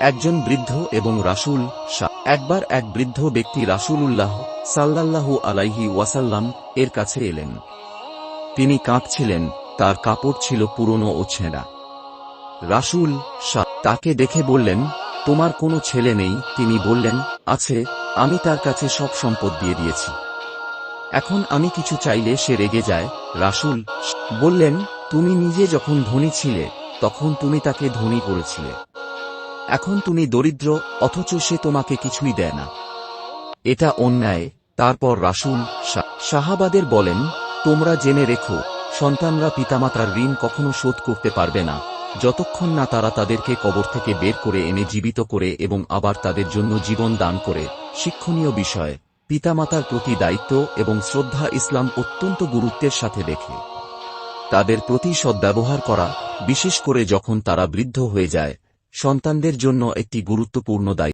একজন বৃদ্ধ এবং রাসূল শাহ একবার এক বৃদ্ধ ব্যক্তি রাসূলুল্লাহ সাল্লাল্লাহু আলাইহি ওয়াসাল্লাম এর কাছে এলেন। তিনি কাঁদছিলেন তার কাপড় ছিল পুরনো ও ছেঁড়া। রাসূল শাহ তাকে দেখে বললেন, তোমার কোনো ছেলে নেই? তিনি বললেন, আছে, আমি তার কাছে সব সম্পদ দিয়ে দিয়েছি। এখন আমি কিছু চাইলে সে রেগে যায়। রাসূল বললেন, তুমি নিজে যখন ধনী ছিলে, তখন তুমি তাকে ধনী করেছিলে। এখন তুমি দরিদ্র, অথচ সে তোমাকে কিছুই দেয় না। এটা অন্যায়, তারপর রাসূল শা- সাহাবাদের বলেন, তোমরা জেনে রেখো, সন্তানরা পিতামাতার ঋণ কখনো শোধ করতে পারবে না। যতক্ষণ না তারা তাদেরকে কবর থেকে বের করে এনে জীবিত করে এবং আবার তাদের জন্য জীবন দান করে। শিক্ষণীয় বিষয়, পিতামাতার প্রতি দায়িত্ব এবং শ্রদ্ধা ইসলাম অত্যন্ত গুরুত্বের সাথে দেখে। তাদের প্রতি সদ্ব্যবহার করা, বিশেষ করে যখন তারা বৃদ্ধ হয়ে যায় সন্তানদের জন্য একটি গুরুত্বপূর্ণ দায়িত্ব।